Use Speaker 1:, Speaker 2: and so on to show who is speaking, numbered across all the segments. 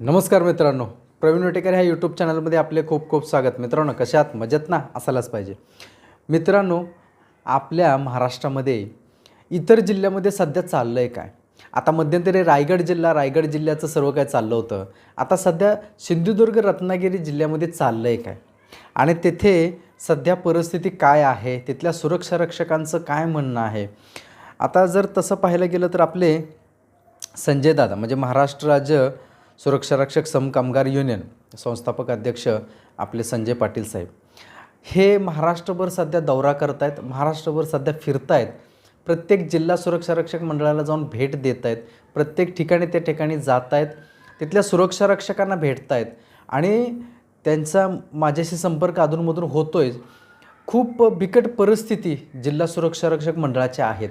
Speaker 1: नमस्कार मित्रांनो. प्रवीण वटेकर ह्या यूट्यूब चॅनलमध्ये आपले खूप खूप स्वागत. मित्रांनो कशात मजेत ना? असायलाच पाहिजे. मित्रांनो आपल्या महाराष्ट्रामध्ये इतर जिल्ह्यामध्ये सध्या चाललं आहे काय? आता मध्यंतरी रायगड जिल्हा रायगड जिल्ह्याचं सर्व काय चाललं होतं. आता सध्या सिंधुदुर्ग रत्नागिरी जिल्ह्यामध्ये चाललं आहे काय? आणि तेथे सध्या परिस्थिती काय आहे? तिथल्या सुरक्षा रक्षकांचं काय म्हणणं आहे? आता जर तसं पाहायला गेलं तर आपले संजय दादा म्हणजे महाराष्ट्र राज्य सुरक्षारक्षक समकामगार युनियन संस्थापक अध्यक्ष आपले संजय पाटील साहेब. हे महाराष्ट्रभर सध्या दौरा करत आहेत महाराष्ट्रभर सध्या फिरतायत. प्रत्येक जिल्हा सुरक्षारक्षक मंडळाला जाऊन भेट देत आहेत प्रत्येक ठिकाणी त्या ठिकाणी जात आहेत तिथल्या सुरक्षारक्षकांना भेटत आहेत आणि त्यांचा माझ्याशी संपर्क अधूनमधून होतोय. खूप बिकट परिस्थिती जिल्हा सुरक्षारक्षक मंडळाच्या आहेत.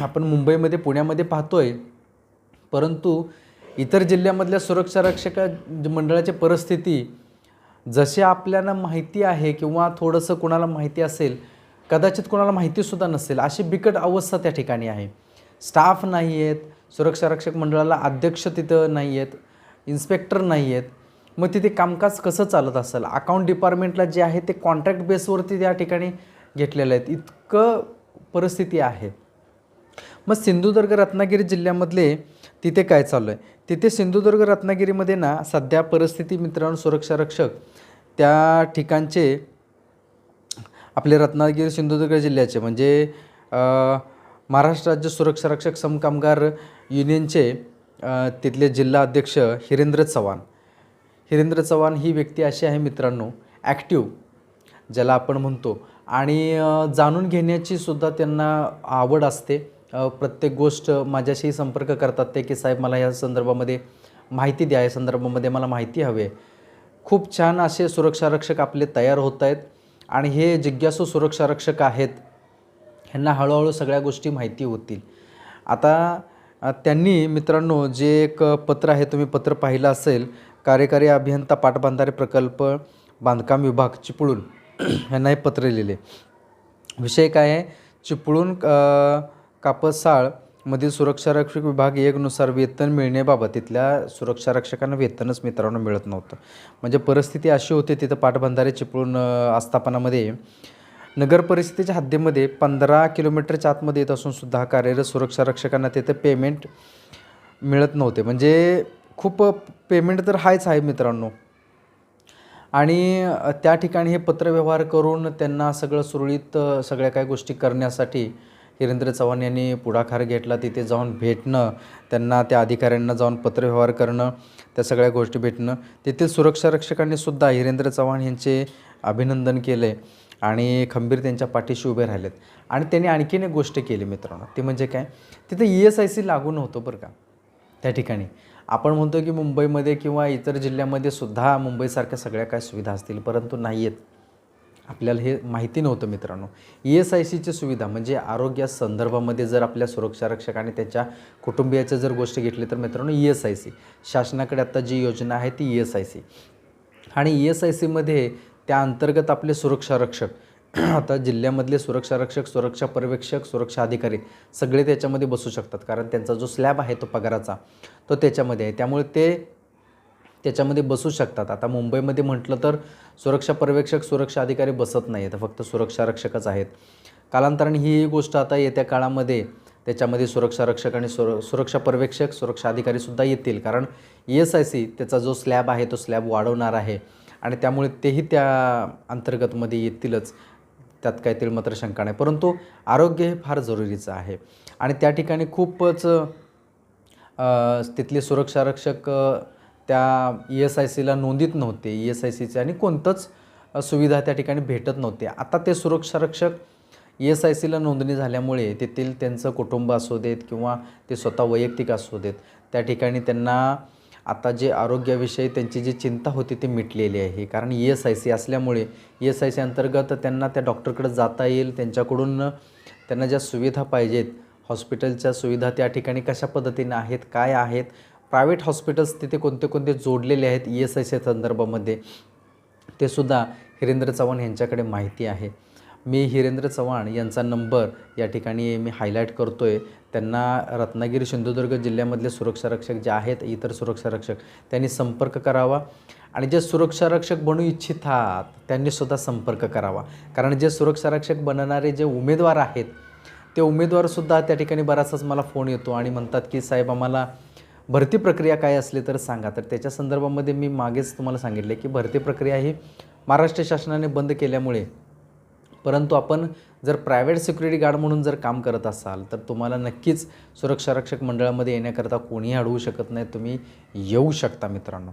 Speaker 1: आपण मुंबईमध्ये पुण्यामध्ये पाहतोय. परंतु इतर जिल्ह्यामधल्या सुरक्षा रक्षक मंडळाची परिस्थिती जशी आपल्याला माहिती आहे किंवा थोडंसं कोणाला माहिती असेल कदाचित कोणाला माहितीसुद्धा नसेल अशी बिकट अवस्था त्या ठिकाणी आहे. स्टाफ नाही आहेत सुरक्षा रक्षक मंडळाला अध्यक्ष तिथं नाही आहेत इन्स्पेक्टर नाही आहेत. मग तिथे कामकाज कसं चालत असेल? अकाउंट डिपार्टमेंटला जे आहे ते कॉन्ट्रॅक्ट बेसवरती त्या ठिकाणी घेतलेलं आहेत. इतकं परिस्थिती आहे. मग सिंधुदुर्ग रत्नागिरी जिल्ह्यामधले तिथे काय चालू आहे? तिथे सिंधुदुर्ग रत्नागिरीमध्ये ना सध्या परिस्थिती मित्रांनो सुरक्षा रक्षक त्या ठिकाणचे आपले रत्नागिरी सिंधुदुर्ग जिल्ह्याचे म्हणजे महाराष्ट्र राज्य सुरक्षा रक्षक समकामगार युनियनचे तिथले जिल्हा अध्यक्ष हिरेंद्र चव्हाण. हिरेंद्र चव्हाण ही व्यक्ती अशी आहे मित्रांनो ॲक्टिव ज्याला आपण म्हणतो. आणि जाणून घेण्याची सुद्धा त्यांना आवड असते. प्रत्येक गोष्ट माझ्याशी संपर्क करतात ते की साहेब मला या संदर्भामध्ये माहिती द्या या संदर्भामध्ये मला माहिती हवी आहे. खूप छान असे सुरक्षारक्षक आपले तयार होत आहेत आणि हे जिज्ञासू सुरक्षारक्षक आहेत ह्यांना हळूहळू सगळ्या गोष्टी माहिती होतील. आता त्यांनी मित्रांनो जे एक पत्र आहे तुम्ही पत्र पाहिलं असेल कार्यकारी अभियंता पाटबंधारे प्रकल्प बांधकाम विभाग चिपळूण ह्यांना हे पत्र लिहिले. विषय काय आहे? चिपळूण कापसाळ मधील सुरक्षा रक्षक विभाग एकनुसार वेतन मिळण्याबाबत तिथल्या सुरक्षा रक्षकांना वेतनच मित्रांनो मिळत नव्हतं. म्हणजे परिस्थिती अशी होती तिथं पाटबंधारे चिपळूण आस्थापनामध्ये नगर परिस्थितीच्या हद्दीमध्ये पंधरा किलोमीटरच्या आतमध्ये येत असून सुद्धा कार्यरत सुरक्षा रक्षकांना तिथं पेमेंट मिळत नव्हते. म्हणजे खूप पेमेंट तर हायच आहे मित्रांनो. आणि त्या ठिकाणी हे पत्रव्यवहार करून त्यांना सगळं सुरळीत सगळ्या काही गोष्टी करण्यासाठी हिरेंद्र चव्हाण यांनी पुढाकार घेतला. तिथे जाऊन भेटणं त्यांना त्या अधिकाऱ्यांना जाऊन पत्रव्यवहार करणं त्या सगळ्या गोष्टी भेटणं. तेथील सुरक्षा रक्षकांनी सुद्धा हिरेंद्र चव्हाण यांचे अभिनंदन केले आणि खंबीर त्यांच्या पाठीशी उभे राहिलेत. आणि त्यांनी आणखीन एक गोष्ट केली मित्रांनो ती म्हणजे काय? तिथे ई एस आय सी लागू नव्हतं बरं का? त्या ठिकाणी. आपण म्हणतो की मुंबईमध्ये किंवा इतर जिल्ह्यामध्ये सुद्धा मुंबईसारख्या सगळ्या काय सुविधा असतील परंतु नाही आहेत आपल्याला हे माहिती नव्हतं मित्रांनो. ई एस आय सीची सुविधा म्हणजे आरोग्या संदर्भामध्ये जर आपल्या सुरक्षा रक्षक आणि त्याच्या कुटुंबियाच्या जर गोष्ट घेतली तर मित्रांनो ई एस आय सी. शासनाकडे आता जी योजना आहे ती ई एस आय सी. आणि ई एस आय सीमध्ये त्या अंतर्गत आपले सुरक्षा रक्षक आता जिल्ह्यामधले सुरक्षा रक्षक सुरक्षा पर्यवेक्षक सुरक्षा अधिकारी सगळे त्याच्यामध्ये बसू शकतात. कारण त्यांचा जो स्लॅब आहे तो पगाराचा तो त्याच्यामध्ये आहे. त्यामुळे ते त्याच्यामध्ये बसू शकतात. आता मुंबईमध्ये म्हटलं तर सुरक्षा पर्यवेक्षक सुरक्षा अधिकारी बसत नाही आहेत फक्त सुरक्षा रक्षकच आहेत. कालांतराने ही गोष्ट आता येत्या काळामध्ये त्याच्यामध्ये सुरक्षा रक्षक आणि सुर सुरक्षा पर्यवेक्षक सुरक्षा अधिकारीसुद्धा येतील. कारण ई एस आय सी त्याचा जो स्लॅब आहे तो स्लॅब वाढवणार आहे. आणि त्यामुळे तेही त्या अंतर्गतमध्ये येतीलच. त्यात काहीतरी मात्र शंका नाही. परंतु आरोग्य हे फार जरुरीचं आहे. आणि त्या ठिकाणी खूपच तिथले सुरक्षा रक्षक त्या ई एस आय सीला नोंदीत नव्हते. ई एस आय सीचे आणि कोणतंच सुविधा त्या ठिकाणी भेटत नव्हते आता ते सुरक्षारक्षक ई एस आय सीला नोंदणी झाल्यामुळे तेथील त्यांचं कुटुंब असू देत किंवा ते स्वतः वैयक्तिक असू देत त्या ठिकाणी त्यांना आता जे आरोग्याविषयी त्यांची जी चिंता होती ती मिटलेली आहे. कारण ई एस आय सी असल्यामुळे ई एस आय सी अंतर्गत त्यांना त्या डॉक्टरकडे जाता येईल त्यांच्याकडून त्यांना ज्या सुविधा पाहिजेत हॉस्पिटलच्या सुविधा त्या ठिकाणी कशा पद्धतीने आहेत काय आहेत प्रायव्हेट हॉस्पिटल्स तिथे कोणते कोणते जोडलेले आहेत ई एस आय सी संदर्भामध्ये ते सुद्धा हिरेंद्र चव्हाण यांच्याकडे माहिती आहे. मी हिरेंद्र चव्हाण यांचा नंबर या ठिकाणी मी हायलाईट करतो आहे त्यांना रत्नागिरी सिंधुदुर्ग जिल्ह्यामधले सुरक्षा रक्षक जे आहेत इतर सुरक्षा रक्षक त्यांनी संपर्क करावा. आणि जे सुरक्षा रक्षक बनू इच्छितात त्यांनी सुद्धा संपर्क करावा. कारण जे सुरक्षा रक्षक बनणारे जे उमेदवार आहेत ते उमेदवारसुद्धा त्या ठिकाणी बराचसाच मला फोन येतो आणि म्हणतात की साहेब आम्हाला भरती प्रक्रिया काय असली तर सांगा. तर त्याच्या संदर्भामध्ये मी मागेच तुम्हाला सांगितले की भरती प्रक्रिया ही महाराष्ट्र शासनाने बंद केल्यामुळे परंतु आपण जर प्रायव्हेट सिक्युरिटी गार्ड म्हणून जर काम करत असाल तर तुम्हाला नक्कीच सुरक्षा रक्षक मंडळामध्ये येण्याकरता कोणीही अडवू शकत नाही. तुम्ही येऊ शकता मित्रांनो.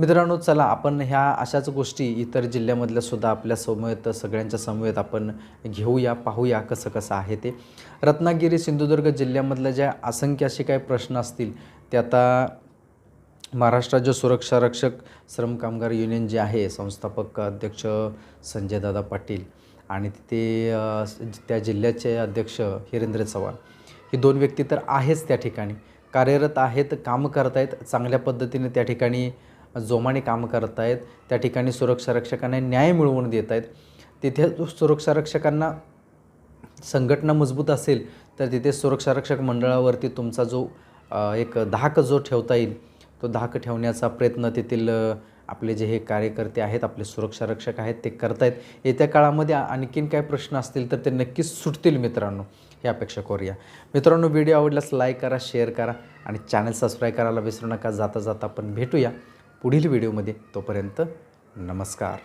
Speaker 1: मित्रांनो चला आपण ह्या अशाच गोष्टी इतर जिल्ह्यामधल्या सुद्धा आपल्या समवेत सगळ्यांच्या समवेत आपण घेऊया पाहूया कसं कसं आहे ते. रत्नागिरी सिंधुदुर्ग जिल्ह्यामधल्या ज्या असंख्य असे काही प्रश्न असतील ते आता महाराष्ट्राचे सुरक्षा रक्षक श्रम कामगार युनियन जे आहे संस्थापक अध्यक्ष संजयदादा पाटील आणि तिथे त्या जिल्ह्याचे अध्यक्ष हिरेंद्र चव्हाण ही दोन व्यक्ती तर आहेच त्या ठिकाणी. कार्यरत आहेत काम करतायत चांगल्या पद्धतीने त्या ठिकाणी जोमाने काम आहेत त्या ठिकाणी सुरक्षा रक्षकांना न्याय मिळवून देत आहेत तिथे सुरक्षा रक्षकांना संघटना मजबूत असेल तर तिथे सुरक्षा रक्षक मंडळावरती तुमचा जो एक धाक जो ठेवता येईल तो धाक ठेवण्याचा प्रयत्न तेथील आपले जे हे कार्यकर्ते आहेत आपले सुरक्षा रक्षक आहेत ते करतायत. येत्या काळामध्ये आणखीन काय प्रश्न असतील तर ते नक्कीच सुटतील मित्रांनो. ही अपेक्षा करूया. मित्रांनो व्हिडिओ आवडल्यास लाईक करा शेअर करा आणि चॅनल सबस्क्राईब करायला विसरू नका. जाता जाता आपण भेटूया. पुढील व्हिडिओमध्ये तोपर्यंत नमस्कार.